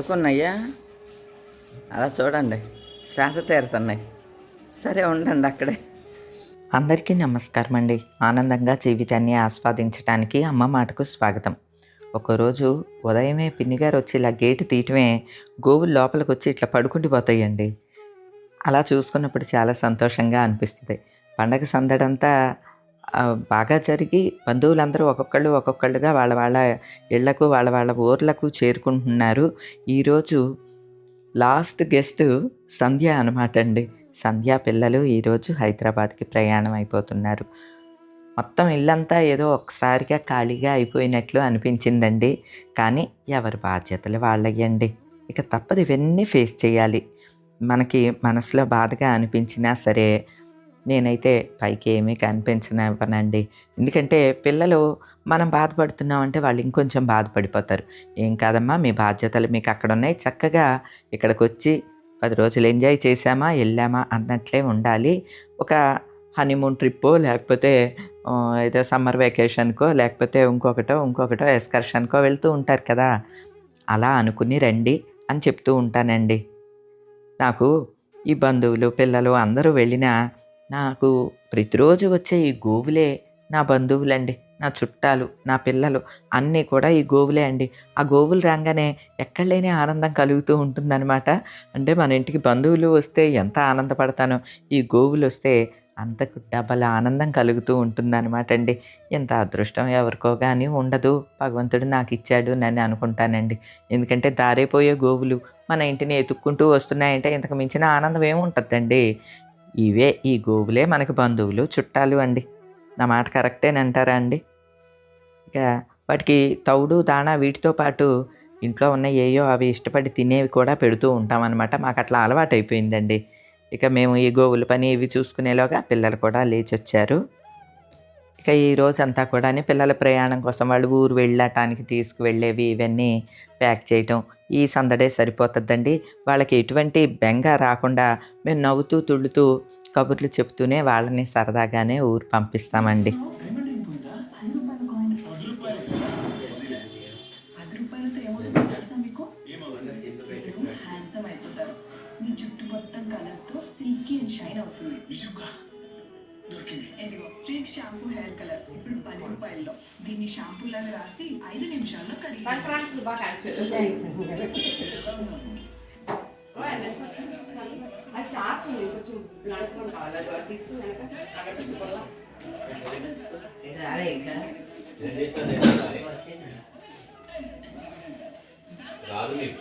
పడుకున్నాయా? అలా చూడండి శాఖ తీరుతున్నాయి. సరే ఉండండి అక్కడే. అందరికీ నమస్కారం అండి. ఆనందంగా జీవితాన్ని ఆస్వాదించడానికి అమ్మ మాటకు స్వాగతం. ఒకరోజు ఉదయమే పిన్ని గారు వచ్చి ఇలా గేటు తీయటమే గోవులు లోపలికి వచ్చి ఇట్లా పడుకుండిపోతాయండి అలా చూసుకున్నప్పుడు చాలా సంతోషంగా అనిపిస్తుంది. పండగ సందడంతా బాగా జరిగి బంధువులందరూ ఒక్కొక్కళ్ళు ఒక్కొక్కళ్ళుగా వాళ్ళ వాళ్ళ ఇళ్ళకు వాళ్ళ వాళ్ళ ఊర్లకు చేరుకుంటున్నారు. ఈరోజు లాస్ట్ గెస్ట్ సంధ్య అనమాట అండి. సంధ్య పిల్లలు ఈరోజు హైదరాబాద్కి ప్రయాణం అయిపోతున్నారు. మొత్తం ఇల్లంతా ఏదో ఒకసారిగా ఖాళీగా అయిపోయినట్లు అనిపించిందండి. కానీ ఎవరి బాధ్యతలు వాళ్ళయ్యండి. ఇక తప్పదు ఇవన్నీ ఫేస్ చేయాలి. మనకి మనసులో బాధగా అనిపించినా సరే నేనైతే పైకి ఏమీ కనిపించనివ్వనండి. ఎందుకంటే పిల్లలు మనం బాధపడుతున్నామంటే వాళ్ళు ఇంకొంచెం బాధపడిపోతారు. ఏం కాదమ్మా మీ బాధ్యతలు మీకు అక్కడ ఉన్నాయి చక్కగా ఇక్కడికి వచ్చి పది రోజులు ఎంజాయ్ చేసామా వెళ్ళామా అన్నట్లే ఉండాలి. ఒక హనీమూన్ ట్రిప్పో లేకపోతే ఏదో సమ్మర్ వెకేషన్కో లేకపోతే ఇంకొకటో ఇంకొకటో ఎస్కర్షన్కో వెళ్తూ ఉంటారు కదా. అలా అనుకుని రండి అని చెప్తూ ఉంటానండి. నాకు ఈ బంధువులు పిల్లలు అందరూ వెళ్ళినా నాకు ప్రతిరోజు వచ్చే ఈ గోవులే నా బంధువులండి నా చుట్టాలు నా పిల్లలు అన్నీ కూడా ఈ గోవులే అండి. ఆ గోవులు రాగానే ఎక్కడ లేని ఆనందం కలుగుతూ ఉంటుందన్నమాట. అంటే మన ఇంటికి బంధువులు వస్తే ఎంత ఆనందపడతానో ఈ గోవులు వస్తే అంతకు డబల్ ఆనందం కలుగుతూ ఉంటుందన్నమాట అండి. ఎంత అదృష్టం ఎవరికో కానీ ఉండదు. భగవంతుడు నాకు ఇచ్చాడు నన్ను అనుకుంటానండి. ఎందుకంటే దారైపోయే గోవులు మన ఇంటిని ఎతుక్కుంటూ వస్తున్నాయంటే ఇంతకు మించిన ఆనందం ఏముంటుందండి ఇవే ఈ గోవులే మనకి బంధువులు చుట్టాలు అండి. నా మాట కరెక్టేనంటారా అండి? ఇక వాటికి తౌడు దాణా వీటితో పాటు ఇంట్లో ఉన్న ఏయో అవి ఇష్టపడి తినేవి కూడా పెడుతూ ఉంటామన్నమాట. మాకు అట్లా అలవాటు అయిపోయిందండి ఇక మేము ఈ గోవుల పని ఇవి చూసుకునేలోగా పిల్లలు కూడా లేచి వచ్చారు ఇక ఈ రోజంతా కూడా పిల్లల ప్రయాణం కోసం వాళ్ళు ఊరు వెళ్ళటానికి తీసుకువెళ్ళేవి ఇవన్నీ ప్యాక్ చేయటం ఈ సందడే సరిపోతుందండి. వాళ్ళకి ఎటువంటి బెంగ రాకుండా మేము నవ్వుతూ తుళ్ళుతూ కబుర్లు చెప్తూనే వాళ్ళని సరదాగానే ఊరు పంపిస్తామండి. మీ జుట్టు మొత్తం సిల్కీ అండ్ షైన్ అవుతుంది. ఇదిగో ఫ్రీక్ షాంపూ హెయిర్ కలర్. ఇప్పుడు పది రూపాయల్లో. దీన్ని షాంపూ లాగా రాసి ఐదు నిమిషాల్లో కడిగి Konferans bakacak. అది. షార్ప్ ఉంది కొంచెం నడుపుకొని కావాలి. అది తీసుకుని వెనక అక్కడ తీసుకోవాలా రాదు మీకు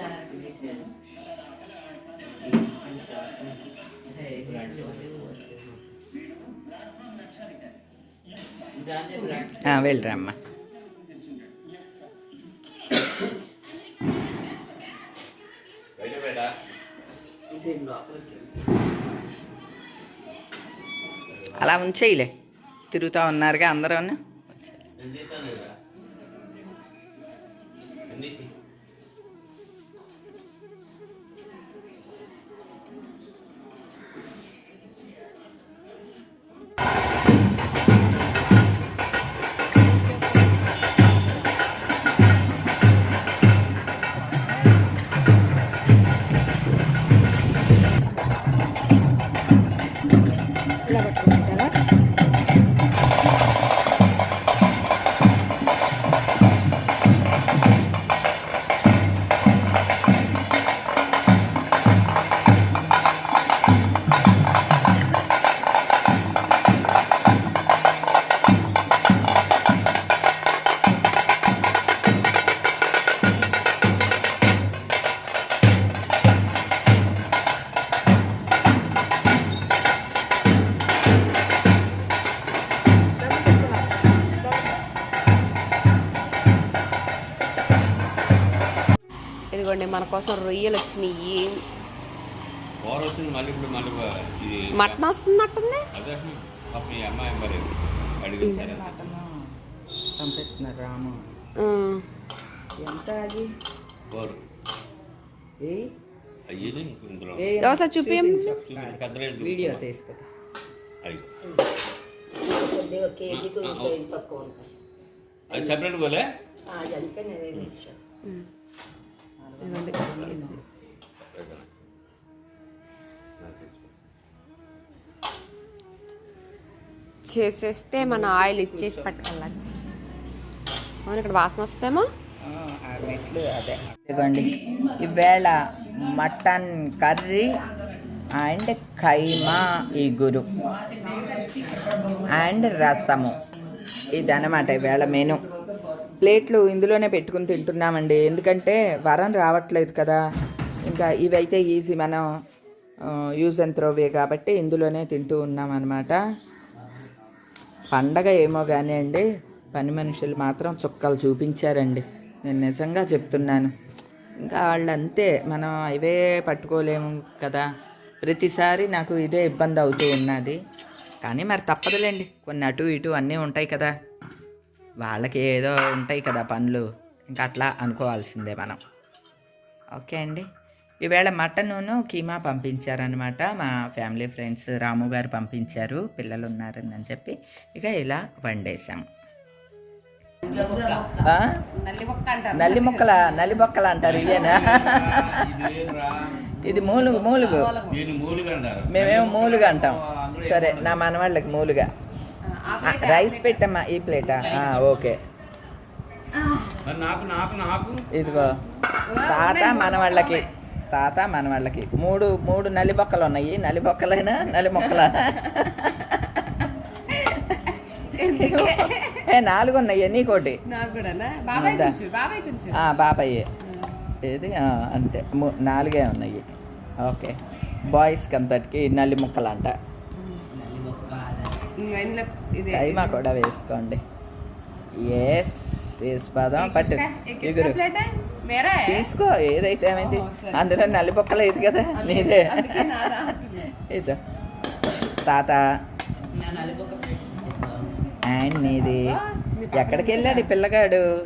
ఆ, వెళ్ళిరమ్మా బయట బయట అలా ఉంచేయిలే తిరుగుతూ ఉన్నారుగా అందరూ ఇదిగోండి మన కోసం రొయ్యలు వచ్చినాయి మటన్ వస్తున్నట్టుంది పంపిస్తున్నారు రాము. ఎంత అది? ఒకసారి. పెద్దలే వీడియో తీస్తుంది అది సెపరేట్ పోలే? చేసేస్తే మన ఆయిల్ ఇచ్చేసి పట్టుకెళ్ళచ్చు అవును ఇక్కడ వాసన వస్తేమో మెట్లు అదే. ఇదిగోండి ఈవేళ మటన్ కర్రీ అండ్ ఖైమా ఇగురు అండ్ రసము. ఇదన్నమాట ఈవేళ మెను. ప్లేట్లు ఇందులోనే పెట్టుకుని తింటున్నామండి. ఎందుకంటే వరం రావట్లేదు కదా. ఇంకా ఇవైతే ఈజీ మనం యూజ్ అండ్ త్రోవే కాబట్టి ఇందులోనే తింటూ ఉన్నాం అనమాట పండగ ఏమో కానీ అండి పని మనుషులు మాత్రం చుక్కలు చూపించారండి. నేను నిజంగా చెప్తున్నాను. ఇంకా వాళ్ళు అంతే మనం ఇవే పట్టుకోలేము కదా. ప్రతిసారి నాకు ఇదే ఇబ్బంది అవుతూ ఉన్నది. కానీ మరి తప్పదులేండి. కొన్ని అటు ఇటు అన్నీ ఉంటాయి కదా. వాళ్ళకి ఏదో ఉంటాయి కదా పనులు. ఇంకా అట్లా అనుకోవాల్సిందే మనం. ఓకే అండి. ఈవేళ మటన్ను కీమా పంపించారనమాట మా ఫ్యామిలీ ఫ్రెండ్స్ రాము గారు పంపించారు. పిల్లలు ఉన్నారని అని చెప్పి. ఇక ఇలా వండేసాం? నల్లి మొక్కల? నల్లి మొక్కలు అంటారు. ఇదేనా ఇది మూలుగు మూలుగు. మేమేమో మూలుగా అంటాం. సరే నా మనవాళ్ళకి మూలుగా. రైస్ పెట్టమ్మా ఈ ప్లేటా? ఆ, ఓకే. నాకు నాకు నాకు? ఇదిగో తాత మనవాళ్ళకి తాత మనవాళ్ళకి. మూడు మూడు నల్లి బొక్కలు ఉన్నాయి. నల్లి బొక్కలైనా నల్లి మొక్కల ఏ నాలుగు ఉన్నాయి నీకోటి బాబాయ్ ఏది? ఆ, అంతే. ము- నాలుగే ఉన్నాయి. ఓకే. బాయ్స్కి అంతటికి నల్లి ముక్కలు అంట ఇంకా ఇందులో ఇది కైమా కూడా వేసుకోండి. ఎస్ వేసిపోదాం పట్టు. తీసుకో ఏదైతే ఏమైంది. అందులో నల్లి బొక్కలు ఇది కదా నీదే. ఇదో తాత. అండ్ నీది. ఎక్కడికి వెళ్ళాడు పిల్లగాడు?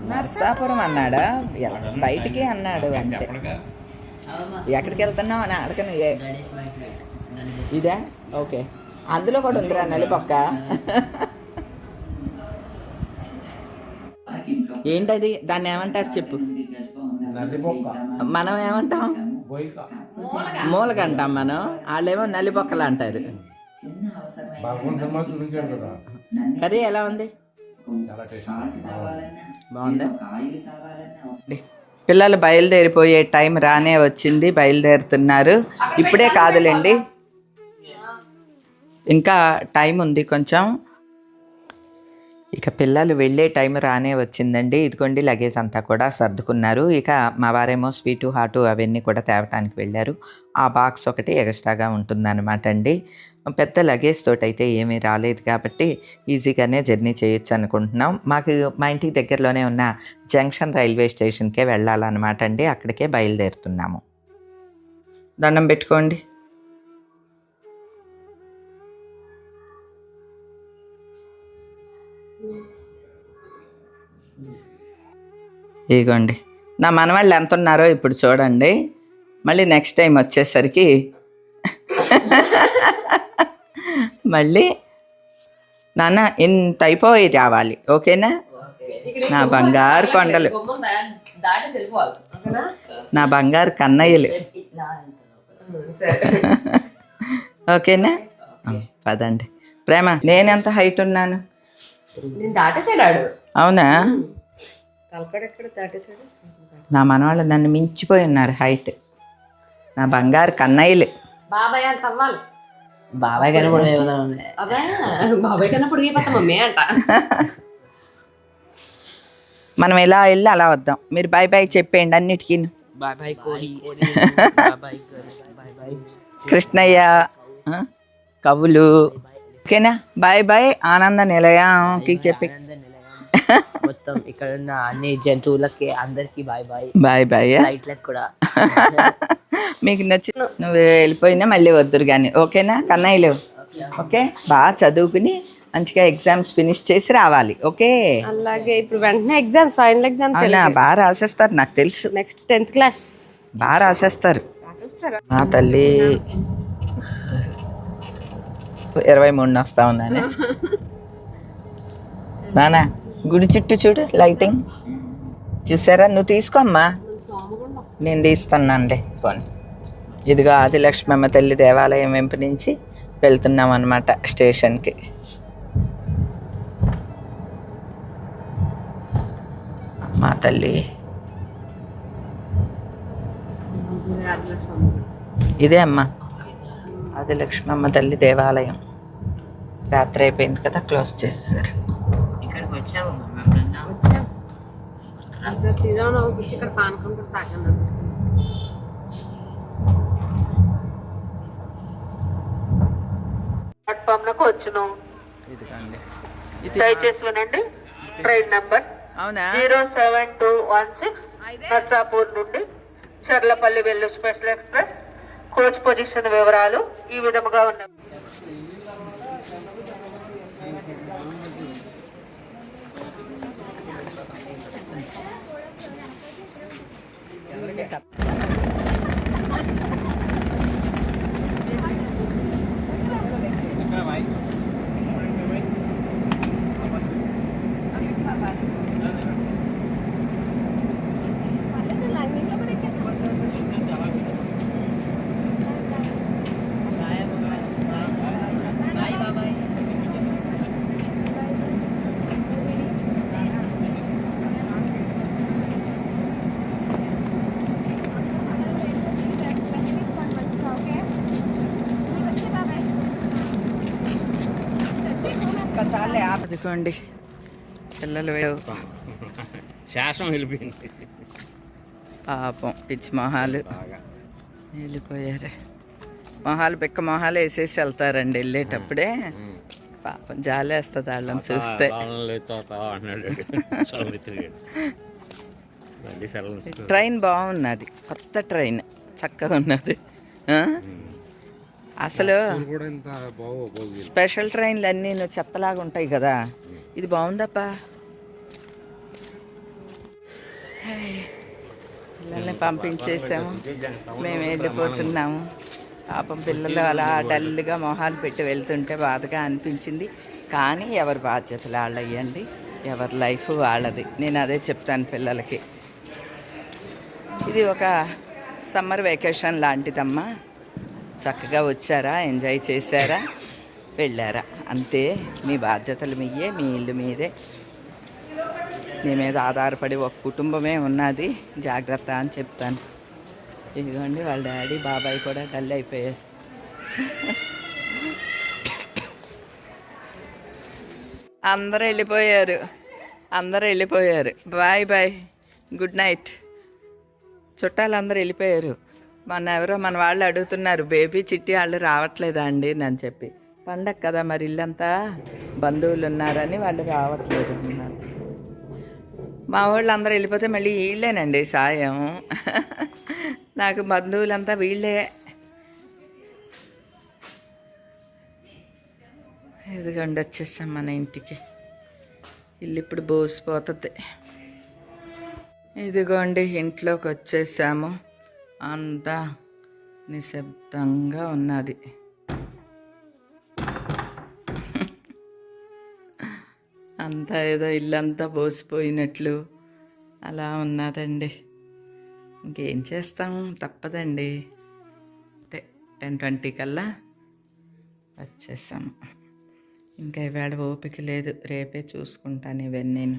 నరసాపురం. అన్నాడా? ఎల- బయటికి అన్నాడు అంతే. చెప్పడుగా ఎక్కడికి వెళ్తున్నావు? అని అడగను ఏ ఇదా? ఓకే. అందులో కూడా ఉందిరా నలిపొక్క ఏంటది? దాన్ని ఏమంటారు చెప్పు. మనం ఏమంటాం? మూలక అంటాం మనం. వాళ్ళేమో నలిపొక్కలు అంటారు. కర్రీ ఎలా ఉంది? బాగుందా? పిల్లలు బయలుదేరిపోయే టైం రానే వచ్చింది బయలుదేరుతున్నారు. ఇప్పుడే కాదులేండి. ఇంకా టైం ఉంది కొంచెం. ఇక పిల్లలు వెళ్ళే టైం రానే వచ్చిందండి. ఇదిగోండి లగేజ్ అంతా కూడా సర్దుకున్నారు. ఇక మా వారేమో స్వీటు హాటు అవన్నీ కూడా తేవటానికి వెళ్ళారు. ఆ బాక్స్ ఒకటి ఎక్స్ట్రాగా ఉంటుందన్నమాట అండి. పెద్ద లగేజ్ తోటి అయితే ఏమీ రాలేదు కాబట్టి ఈజీగానే జర్నీ చేయొచ్చు అనుకుంటున్నాం. మాకు మా ఇంటికి దగ్గరలోనే ఉన్న జంక్షన్ రైల్వే స్టేషన్కే వెళ్ళాలన్నమాట అండి. అక్కడికే బయలుదేరుతున్నాము. దండం పెట్టుకోండి. ఇదిగోండి నా మనవాళ్ళు ఎంత ఉన్నారో ఇప్పుడు చూడండి. మళ్ళీ నెక్స్ట్ టైం వచ్చేసరికి మళ్ళీ నాన్న ఇంత అయిపోయి రావాలి ఓకేనా? నా బంగారు కొండలు. నా బంగారు కన్నయ్యలు. ఓకేనా? పదండి. ప్రేమ నేనెంత హైట్ ఉన్నాను? అవునా? నా మనవాళ్ళు నన్ను మించిపోయి ఉన్నారు హైట్ నా బంగారు కన్నయ్యలు. బాబాయ్ అంత అవ్వాలి. బాబాయ్ బాబాయ్ కన్నా పొడిగిపోతా మమ్మీ అంట. మనం ఎలా వెళ్ళి అలా వద్దాం. మీరు బాయ్ బాయ్ చెప్పేయండి అన్నిటికీ. బాయ్ బాయ్ కోడి. బాయ్ బాయ్ బాయ్ కృష్ణయ్య కవులు. ఓకేనా? బాయ్ బాయ్ ఆనంద నిలయంకి చెప్పి. మొత్తం ఇక్కడ ఉన్న అన్ని జంతువులకి అందరికి బాయ్ బాయ్ బాయ్ బాయ్ లైట్లకు కూడా. మీకు నచ్చి నువ్వు వెళ్ళిపోయినా మళ్ళీ వద్దురు కానీ ఓకేనా? కన్నయ్యలు ఓకే. బాగా చదువుకుని మంచిగా ఎగ్జామ్స్ ఫినిష్ చేసి రావాలి. ఓకే? అలాగే ఇప్పుడు వెంటనే ఎగ్జామ్స్ ఫైనల్ ఎగ్జామ్స్ బాగా రాసేస్తారు నాకు తెలుసు. నెక్స్ట్ టెన్త్ క్లాస్ బాగా రాసేస్తారు. నా తల్లి ఇరవై మూడున వస్తా ఉన్నాను నానా? గుడి చుట్టూ చూడు లైటింగ్ చూసారా? నువ్వు తీసుకో అమ్మా నేను తీస్తున్నానులే పోనీ. ఇదిగో ఆదిలక్ష్మమ్మ తల్లి దేవాలయం వెంపు నుంచి వెళ్తున్నాం అనమాట స్టేషన్కి. మా తల్లి. ఇదే అమ్మా. ఆదిలక్ష్మమ్మ తల్లి దేవాలయం. రాత్రి అయిపోయింది కదా క్లోజ్ చేసేసారు ఇక్కడికి వచ్చాము మనం ఎప్పుడన్నా వచ్చాం అసలు శ్రీరామనవమికి వచ్చి ఇక్కడ పానకం కూడా దొరుకుతుంది ప్లాట్ఫామ్లకు వచ్చును. దయచేసి వినండి ట్రైన్ నంబర్ అవునా? Zero seven two one six Narsapur నుండి చర్లపల్లి వెళ్ళు స్పెషల్ ఎక్స్ప్రెస్. కోచ్ పొజిషన్ వివరాలు ఈ విధముగా ఉన్నాయి. tarjeta. అదిగోండి పిల్లలు శాసనం వెళ్ళిపోయింది. పాపం పిచ్చి మొహాలు. వెళ్ళిపోయారు. మొహాలు పిక్క మొహాలు వేసేసి వెళ్తారండి వెళ్ళేటప్పుడే. పాపం జాలేస్తుంది వాళ్ళని చూస్తే. ట్రైన్ బాగున్నది. కొత్త ట్రైన్. చక్కగా ఉన్నది? అసలు స్పెషల్ ట్రైన్లు అన్నీ చెత్తలాగా ఉంటాయి కదా. ఇది బాగుందప్పా. పిల్లల్ని పంపించేసాము. మేము వెళ్ళిపోతున్నాము. పాపం పిల్లలు అలా డల్గా మొహాలు పెట్టి వెళ్తుంటే బాధగా అనిపించింది. కానీ ఎవరి బాధ్యతలు వాళ్ళయ్యండి. ఎవరి లైఫ్ వాళ్ళది. నేను అదే చెప్తాను పిల్లలకి. ఇది ఒక సమ్మర్ వెకేషన్ లాంటిదమ్మా. చక్కగా వచ్చారా? ఎంజాయ్ చేశారా? వెళ్ళారా? అంతే మీ బాధ్యతలు మీయే మీ ఇల్లు మీదే. మీ మీద ఆధారపడి ఒక కుటుంబమే ఉన్నది. జాగ్రత్త అని చెప్తాను. ఇదిగోండి వాళ్ళ డాడీ బాబాయ్ కూడా డల్ అయిపోయారు. అందరూ వెళ్ళిపోయారు. అందరూ వెళ్ళిపోయారు. Bye bye. Good night. చుట్టాలు అందరూ వెళ్ళిపోయారు. మన ఎవరో మన వాళ్ళు అడుగుతున్నారు బేబీ చిట్టి వాళ్ళు రావట్లేదా అండి? అని చెప్పి. పండగ కదా మరి ఇల్లంతా బంధువులు ఉన్నారని వాళ్ళు రావట్లేదు అన్నారు. మా వాళ్ళు అందరూ వెళ్ళిపోతే మళ్ళీ వీళ్ళేనండి సాయం. నాకు బంధువులంతా వీళ్ళే. ఇదిగోండి వచ్చేసాం మన ఇంటికి. ఇల్లు ఇప్పుడు బోసిపోతుంది. ఇదిగోండి ఇంట్లోకి వచ్చేసాము. అంతా నిశ్శబ్దంగా ఉన్నది. అంతా ఏదో ఇల్లంతా బోసిపోయినట్లు అలా ఉన్నదండి. ఇంకేం చేస్తాం? తప్పదండి. అంతే టెన్ ట్వంటీ కల్లా వచ్చేసాము ఇంకా ఇవాళ ఓపిక లేదు. రేపే చూసుకుంటాను ఇవన్నీ నేను.